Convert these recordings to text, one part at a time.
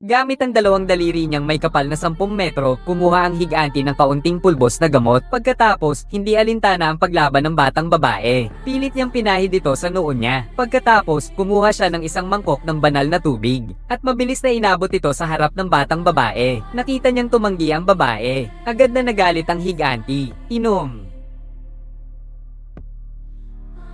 Gamit ang dalawang daliri niyang may kapal na 10 metro, kumuha ang higanti ng kaunting pulbos na gamot. Pagkatapos, hindi alintana ang paglaban ng batang babae. Pilit niyang pinahid ito sa noon niya. Pagkatapos, kumuha siya ng isang mangkok ng banal na tubig. At mabilis na inabot ito sa harap ng batang babae. Nakita niyang tumanggi ang babae. Agad na nagalit ang higanti. Inom.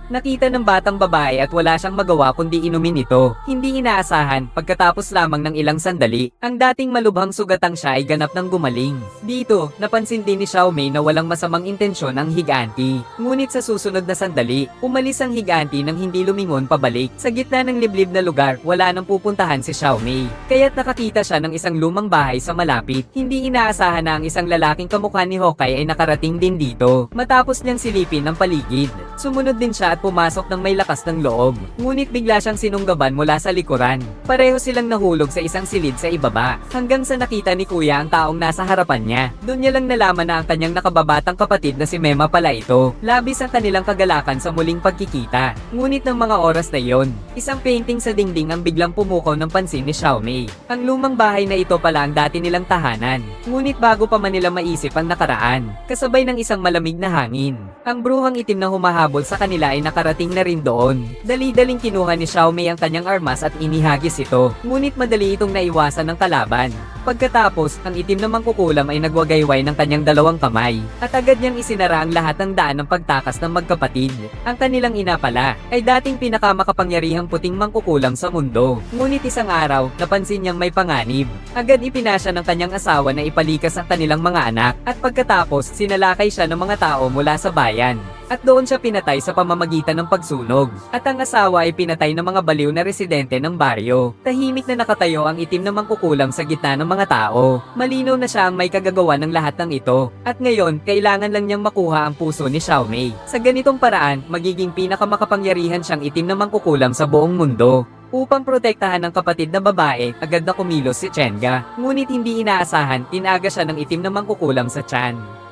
Nakita ng batang babae at wala siyang magawa kundi inumin ito. Hindi inaasahan, pagkatapos lamang ng ilang sandali, ang dating malubhang sugatang siya ay ganap ng gumaling. Dito, napansin din ni Xiaomei na walang masamang intensyon ang higanti. Ngunit sa susunod na sandali, umalis ang higanti nang hindi lumingon pabalik. Sa gitna ng liblib na lugar, wala nang pupuntahan si Xiaomei. Kaya't nakakita siya ng isang lumang bahay sa malapit. Hindi inaasahan na ang isang lalaking kamukha ni Hokay ay nakarating din dito. Matapos niyang silipin ang paligid, sumunod din siya at pumasok ng may lakas ng loob. Ngunit bigla siyang sinunggaban mula sa likuran. Pareho silang nahulog sa isang silid sa ibaba, hanggang sa nakita ni Kuya ang taong nasa harapan niya. Doon niya lang nalaman na ang kanyang nakababatang kapatid na si Mema pala ito. Labis ang kanilang kagalakan sa muling pagkikita. Ngunit ng mga oras na yon, isang painting sa dingding ang biglang pumukaw ng pansin ni Xiaomei. Ang lumang bahay na ito pala ang dati nilang tahanan. Ngunit bago pa man nila maisip ang nakaraan, kasabay ng isang malamig na hangin. Ang bruhang itim na humahabol sa kanila ay nakarating na rin doon. Dali-daling kinuha ni Xiaomei ang kanyang armas at inihagis ito. Ngunit madali itong naiwasan ng kalaban. Pagkatapos, ang itim na mangkukulam ay nagwagayway ng kanyang dalawang kamay. At agad niyang isinara ang lahat ng daan ng pagtakas ng magkapatid. Ang kanilang ina pala ay dating pinakamakapangyarihang puting mangkukulam sa mundo. Ngunit isang araw, napansin niyang may panganib. Agad ipinasya ng kanyang asawa na ipalikas ang kanilang mga anak. At pagkatapos, sinalakay siya ng mga tao mula sa bayan. At doon siya pinatay sa pamamagitan ng pagsunog. At ang asawa ay pinatay ng mga baliw na residente ng baryo. Tahimik na nakatayo ang itim na mangkukulam sa gitna ng mga tao. Malinaw na siya ang may kagagawa ng lahat ng ito. At ngayon, kailangan lang niyang makuha ang puso ni Xiaomei. Sa ganitong paraan, magiging pinakamakapangyarihan siyang itim na mangkukulam sa buong mundo. Upang protektahan ng kapatid na babae, agad na kumilos si Chenga. Ngunit hindi inaasahan, tinaga siya ng itim na mangkukulam sa tiyan.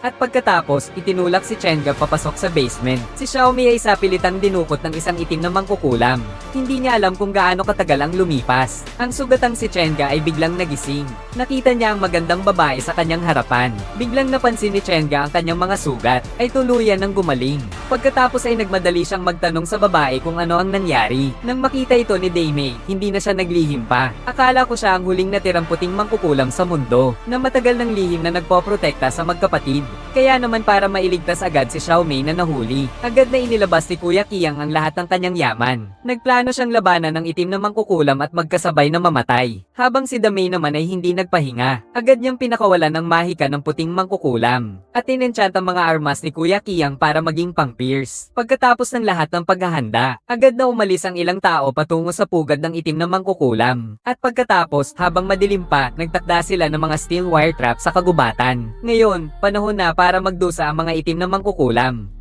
At pagkatapos, itinulak si Chenga papasok sa basement. Si Xiaomi ay sapilitang dinukot ng isang itim na mangkukulam. Hindi niya alam kung gaano katagal ang lumipas. Ang sugatang si Chenga ay biglang nagising. Nakita niya ang magandang babae sa kanyang harapan. Biglang napansin ni Chenga ang kanyang mga sugat, ay tuluyan ng gumaling. Pagkatapos ay nagmadali siyang magtanong sa babae kung ano ang nangyari. Nang makita ito ni Daimei, hindi na siya naglihim pa. Akala ko siya ang huling natirang puting mangkukulam sa mundo, na matagal ng lihim na nagpoprotekta sa magkapatid. Kaya naman para mailigtas agad si Xiaomei na nahuli, agad na inilabas ni Kuya Kiyang ang lahat ng kanyang yaman. Nagplano siyang labanan ng itim na mangkukulam at magkasabay na mamatay. Habang si Damei naman ay hindi nagpahinga, agad niyang pinakawalan ng mahika ng puting mangkukulam. At tinenchant ang mga armas ni Kuya Kiyang para maging pang Pierce. Pagkatapos ng lahat ng paghahanda, agad na umalis ang ilang tao patungo sa pugad ng itim na mangkukulam. At pagkatapos, habang madilim pa, nagtakda sila ng mga steel wire trap sa kagubatan. Ngayon, panahon na para magdusa ang mga itim na mangkukulam.